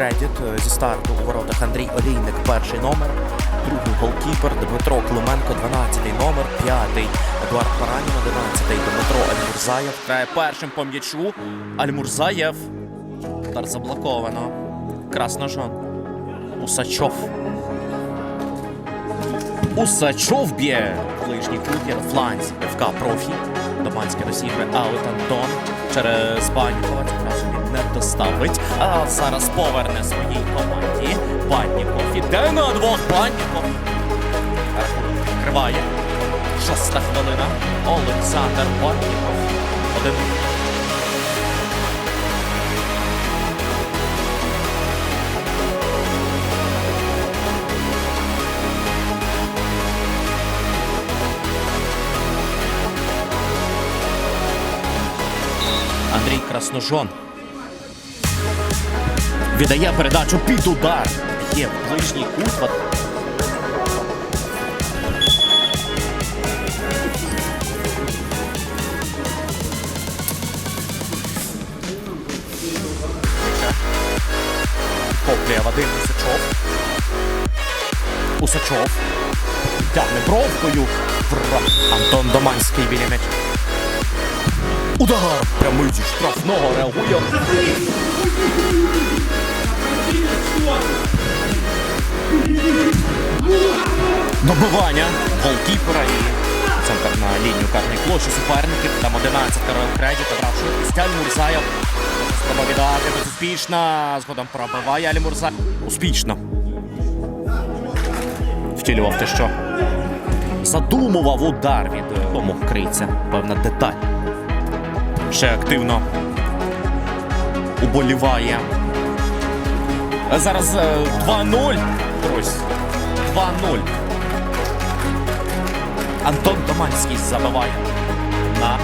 Кредит е, зі старту у воротах Андрій Олійник, перший номер, другий голкіпер Дмитро Клименко, 12-й номер, п'ятий Едуард Паранін, 11-й Дмитро Альмурзаєв. Грає першим по м'ячу. Альмурзаєв. Удар заблоковано. Красножон. Усачов. Усачов б'є ближній на фланзі ФК Профі. Доманське розігрує Аут Антон через Баннікова. Разу він не доставить. А зараз поверне своїй команді. Банніков іде на двох Банніков. Відкриває. Шоста хвилина. Олександр Банніков. Один. Андрій Красножон. Віддає передачу під удар. Є ближній кут. Коплює Вадим Усачов. Усачов. Тягне бровкою. Антон Доманський біля м'яча. Удар! Прямий зі штрафного реагує. Добивання голкіпера і центр на лінію карної площі суперників. Там 11 Карел Кредіт, грав швидкість Аль-Мурзаєв. Спроба віддати безуспішна. Згодом пробиває Аль-Мурзаєв. Успішно. Втілював те, що задумував удар від тому криється певна деталь ще активно уболіває. Зараз е, 2-0. Друзі. 2-0. Антон Доманський забиває на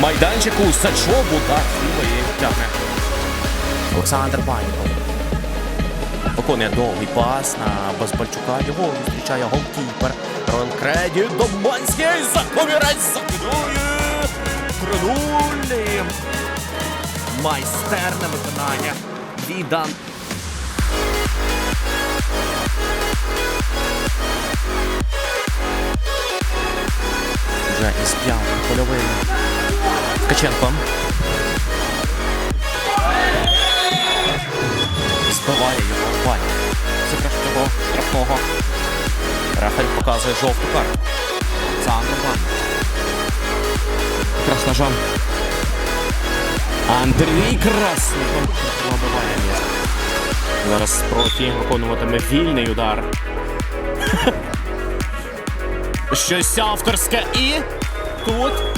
майданчику. Сачов удар з лівої тягне. Олександр Баньков. Виконує довгий пас на Безбальчука. Його зустрічає голкіпер. Ройл Креді. За комірець закидує. 3-0. Майстерне виконання. Відан. Вже із п'ятим польовим. Ткаченко. Збиває його Вань. Це кращого штрафного. Рефель показує жовту карту. Сандро Вань. Красножан. Андрій Красножан пробиває м'яч. Зараз профі виконуватиме вільний удар. Щось авторське і тут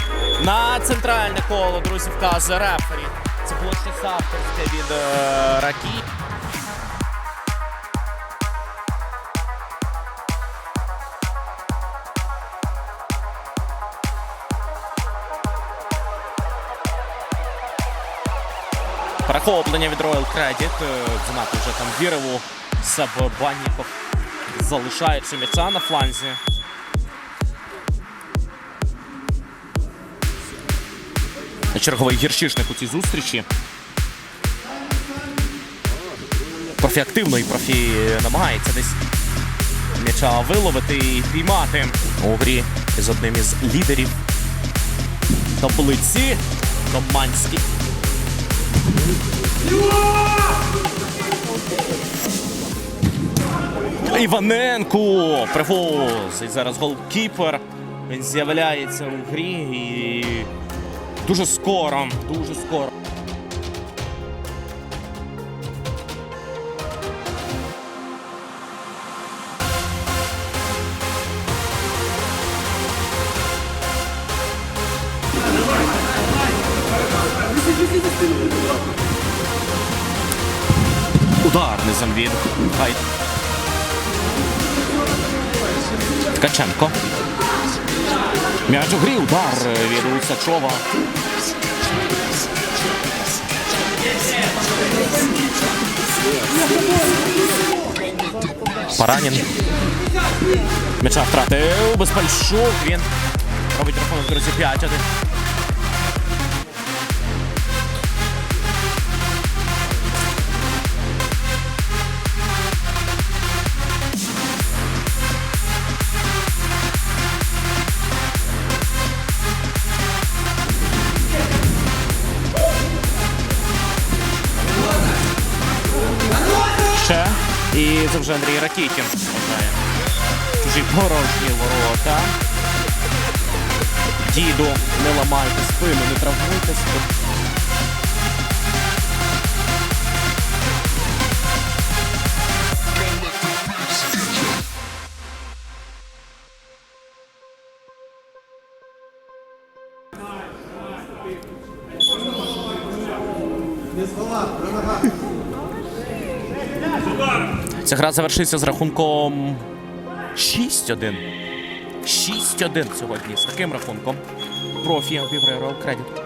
на центральне коло, друзі, вказує рефері. Це було щось авторське від е, Ракі. Перехоплення від Royal Credit. Е, Занадто вже там вірив у себе. Залишаючи м'яча на фланзі. Черговий гіршишник у цій зустрічі. Профі активно і профі намагається десь м'яча виловити і піймати у грі з одним із лідерів таблиці Доманський. Іваненко привозить зараз голкіпер. Він з'являється у грі і дуже скоро, дуже скоро. Удар низом від Хай. Ткаченко. М'яч у грі, удар від Усачова. Паранін. М'яча втратив Безпальшук. Він робить рахунок, друзі, 5-1. І це вже Андрій Ракітін. Чужі порожні ворота. Діду, не ламайте спину, не травмуйте спину. Ця гра завершиться з рахунком 6-1. 6-1 сьогодні. З таким рахунком. Профі обіграє Real Credit.